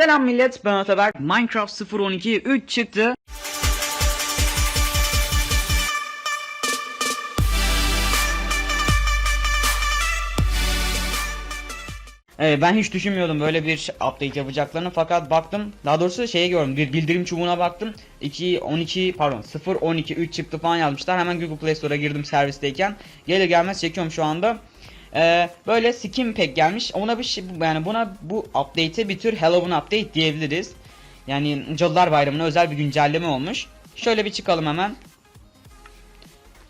Selam millet ben Ataberk. Minecraft 0.12 3 çıktı. Evet, ben hiç düşünmüyordum böyle bir update yapacaklarını fakat baktım daha doğrusu şeye gördüm bir bildirim çubuğuna baktım 2 12 pardon 0 12 3 çıktı falan yazmışlar hemen Google Play Store'a girdim servisteyken gelir gelmez çekiyorum şu anda Ee, böyle skin pack gelmiş. Ona bir şey yani buna bu update'e bir tür Halloween update diyebiliriz. Yani Cadılar Bayramı'na özel bir güncelleme olmuş. Şöyle bir çıkalım hemen.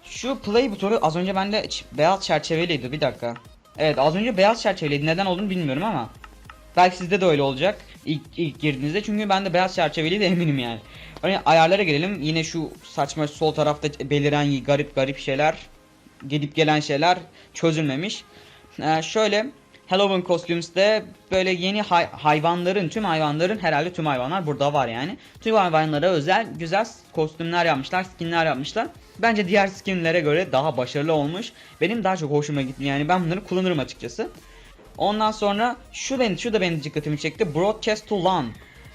Şu play butonu az önce bende beyaz çerçeveliydi. Bir dakika. Evet az önce beyaz çerçeveliydi. Neden olduğunu bilmiyorum ama. Belki sizde de öyle olacak ilk, ilk girdiğinizde. Çünkü ben de beyaz çerçeveliydi eminim yani. Hani ayarlara gelelim. Yine şu saçma sol tarafta beliren garip garip şeyler gidip gelen şeyler çözülmemiş. Ee, şöyle Halloween Costumes'de böyle yeni hay- hayvanların tüm hayvanların herhalde tüm hayvanlar burada var yani. Tüm hayvanlara özel güzel kostümler yapmışlar, skinler yapmışlar. Bence diğer skinlere göre daha başarılı olmuş. Benim daha çok hoşuma gitti yani ben bunları kullanırım açıkçası. Ondan sonra şu beni şu da benim dikkatimi çekti. Broadcast to LAN.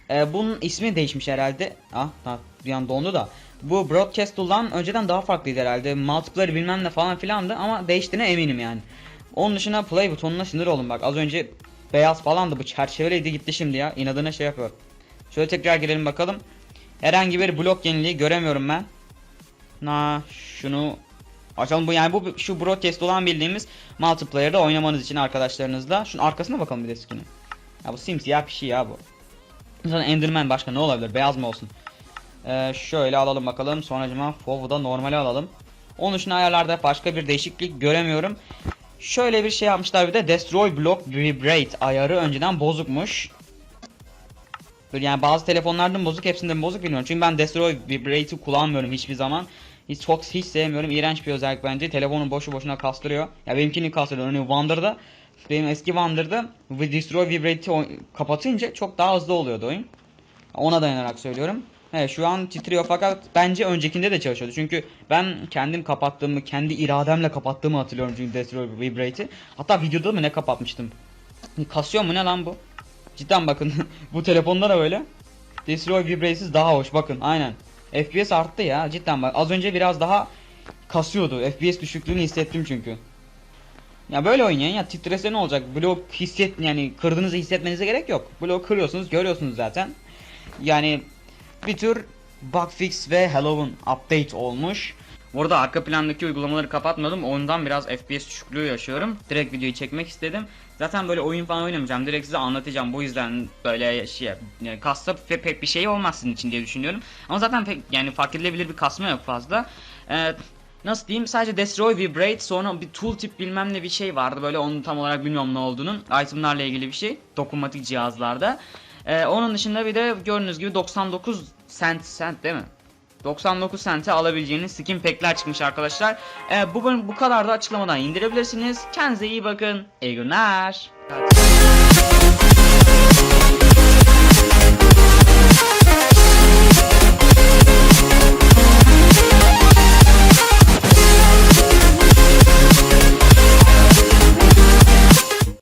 Ee, bunun ismi değişmiş herhalde. Ah, ah bir an dondu da. Bu Broadcast to LAN önceden daha farklıydı herhalde. Multiplayer bilmem ne falan filandı ama değiştiğine eminim yani. Onun dışında play butonuna sinir oldum bak. Az önce beyaz falandı bu çerçeveliydi gitti şimdi ya. İnadına şey yapıyor. Şöyle tekrar girelim bakalım. Herhangi bir blok yeniliği göremiyorum ben. Na şunu açalım bu yani bu şu broadcast olan bildiğimiz multiplayer'da oynamanız için arkadaşlarınızla. Şunun arkasına bakalım bir de skin'i. Ya bu simsiyah bir şey ya bu. Sonra Enderman başka ne olabilir? Beyaz mı olsun? Ee, şöyle alalım bakalım. Sonracıma Fov'u da normale alalım. Onun için ayarlarda başka bir değişiklik göremiyorum. Şöyle bir şey yapmışlar bir de Destroy Block Vibrate ayarı önceden bozukmuş. Yani bazı telefonlardan bozuk hepsinden bozuk bilmiyorum. Çünkü ben Destroy Vibrate'i kullanmıyorum hiçbir zaman. Hiç çok hiç sevmiyorum. İğrenç bir özellik bence. Telefonun boşu boşuna kastırıyor. Ya benimkini kastırıyor. Örneğin Wonder'da benim eski Wonder'da ve Destroy Vibrate'i kapatınca çok daha hızlı oluyordu oyun. Ona dayanarak söylüyorum. Evet şu an titriyor fakat bence öncekinde de çalışıyordu. Çünkü ben kendim kapattığımı, kendi irademle kapattığımı hatırlıyorum çünkü Destroy Vibrate'i. Hatta videoda mı ne kapatmıştım? Kasıyor mu ne lan bu? Cidden bakın bu telefonda da böyle. Destroy Vibrate'siz daha hoş bakın aynen. FPS arttı ya cidden bak az önce biraz daha kasıyordu. FPS düşüklüğünü hissettim çünkü. Ya böyle oynayın ya titrese ne olacak? Blok hisset yani kırdığınızı hissetmenize gerek yok. Blok kırıyorsunuz görüyorsunuz zaten. Yani bir tür bug fix ve Halloween update olmuş. Burada arka plandaki uygulamaları kapatmadım. Ondan biraz FPS düşüklüğü yaşıyorum. Direkt videoyu çekmek istedim. Zaten böyle oyun falan oynamayacağım. Direkt size anlatacağım. Bu yüzden böyle şey yani kasta pe- pek bir şey olmaz için diye düşünüyorum. Ama zaten pek yani fark edilebilir bir kasma yok fazla. Ee, nasıl diyeyim sadece destroy vibrate sonra bir tooltip bilmem ne bir şey vardı böyle onu tam olarak bilmiyorum ne olduğunun itemlarla ilgili bir şey dokunmatik cihazlarda Ee, onun dışında bir de gördüğünüz gibi 99 cent cent değil mi 99 sente alabileceğiniz skin pack'ler çıkmış arkadaşlar. Ee, bu bölüm bu kadar da açıklamadan indirebilirsiniz. Kendinize iyi bakın. İyi günler.